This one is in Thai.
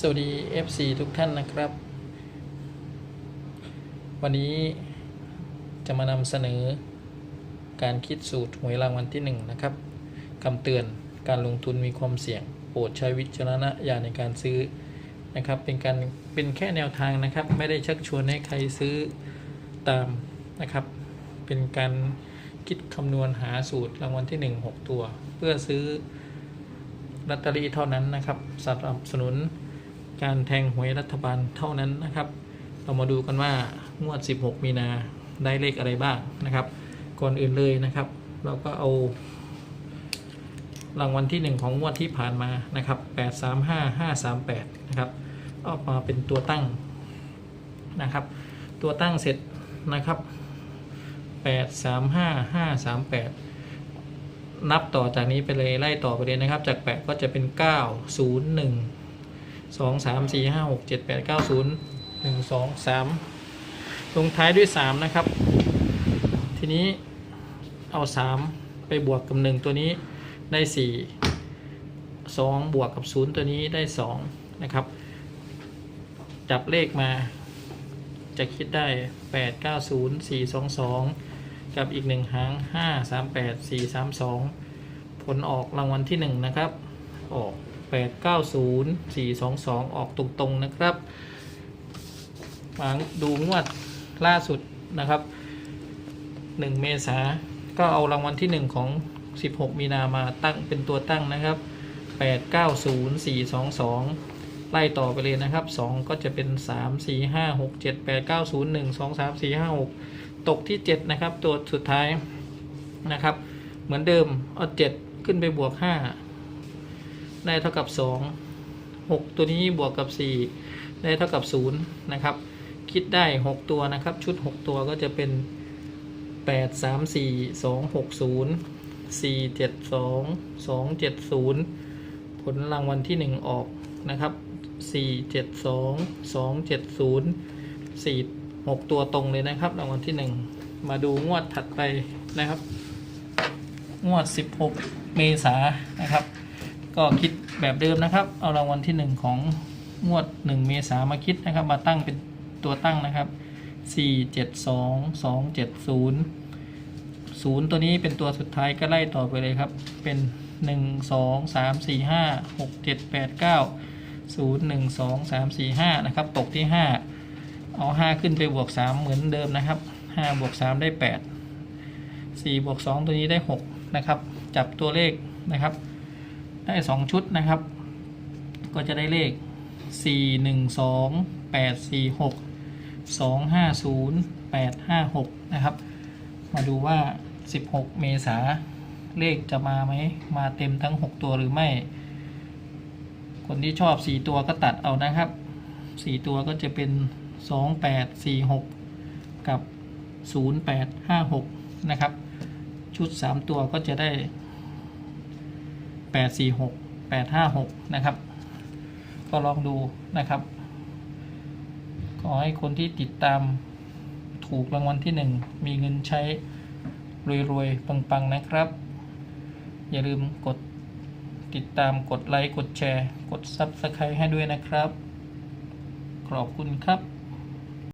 สวัสดี FC ทุกท่านนะครับ วันนี้จะมานำเสนอการคิดสูตรหวยรางวัลที่ 1 นะครับคำเตือนการลงทุนมีความเสี่ยง โปรดใช้วิจารณญาณในการซื้อนะครับ เป็นการเป็นแค่แนวทางนะครับ ไม่ได้ชักชวนให้ใครซื้อตามนะครับ เป็นการคิดคำนวณหาสูตรรางวัลที่ 1 6 ตัว เพื่อซื้อลอตเตอรี่เท่านั้นนะครับสนับสนุน การแทงหวยรัฐบาลเท่านั้นนะครับ เรามาดูกันว่างวด 16 มีนาได้เลขอะไรบ้างนะครับ ก่อนอื่นเลยนะครับ เราก็เอา รางวัลที่ 1 ของงวดที่ผ่านมานะครับ 835538 นะครับออกมาเป็นตัวตั้งนะครับ ตัวตั้งเสร็จนะครับ 835538นับต่อจากนี้ไปเลยไล่ต่อไปเลยนะครับ จาก 8 ก็จะเป็น 9 0 1 สองสามสี่ห้าหกเจ็ดแปดเก้าศูนย์หนึ่งสองสามลงท้ายด้วยสามนะครับ ทีนี้เอาสามไปบวกกับหนึ่งตัวนี้ได้สี่สองบวกกับศูนย์ตัวนี้ได้สองนะครับ จับเลขมาจะคิดได้แปดเก้าศูนย์สี่สองสองกับอีกหนึ่งหางห้าสามแปดสี่สามสองผลออกรางวัลที่หนึ่งนะครับ ออก 8 9 0 4 2 2 ออกตรงๆนะครับมาดูงวดล่าสุดนะครับ 1 เมษาก็เอารางวัลที่ 1 ของ 16 มีนามาตั้งเป็นตัวตั้งนะครับ 8 9 0 4 2 2 ไล่ต่อไปเลยนะครับ 2 ก็จะเป็น 3 4 5 6 7 8 9 0 1 2 3 4 5 6 ตกที่ 7 นะครับ ตัวสุดท้ายนะครับ เหมือนเดิมเอา7ขึ้นไปบวก 5 ได้เท่ากับ 2 6 ตัวนี้บวกกับ 4 ได้เท่ากับ 0 นะครับ คิดได้ 6 ตัวนะครับ ชุด 6 ตัวก็จะเป็น 8 3 4 2 6 0 4 7 2 2 7 0 ผลรางวัลที่ 1 ออกนะครับ 4 7 2 2 7 0 4 6 ตัวตรงเลยนะครับ รางวัลที่ 1 มาดูงวดถัดไปนะครับ งวด 16 เมษายนนะครับ ก็คิดแบบเดิมนะครับ เอารางวัลที่ 1 ของงวด 1 เมษามาคิดนะครับ มาตั้งเป็นตัวตั้งนะครับ 4 7 2 2 7 0 0 ตัวนี้เป็นตัวสุดท้ายก็ไล่ต่อไปเลยครับ เป็น 1 2 3 4 5 6 7 8 9 0 1 2 3 4 5 นะครับ ตกที่ 5 เอา 5 ขึ้นไปบวก 3 เหมือนเดิมนะครับ 5 บวก 3 ได้ 8 4 บวก 2 ตัวนี้ได้ 6 นะครับ จับตัวเลขนะครับ ได้2ชุดนะครับ ก็จะได้เลข 4 1 2 8 4 6 2 5 0 8 5 6 นะครับ มาดูว่า 16 เมษาเลขจะมาไหม มาเต็มทั้ง 6 ตัวหรือไม่ คนที่ชอบ 4 ตัวก็ตัดเอานะครับ 4 ตัวก็จะเป็น 2 8 4 6 กับ 0 8 5 6 นะครับ ชุด 3 ตัวก็จะได้ 8 4 6 8 5 6 นะครับ ก็ลองดูนะครับ ขอให้คนที่ติดตามถูกรางวัลที่หนึ่งมีเงินใช้รวยๆ ปัง ๆ นะครับ อย่าลืมกดติดตามกดไลค์ กดแชร์ กด Subscribe ให้ด้วยนะครับ ขอบคุณครับ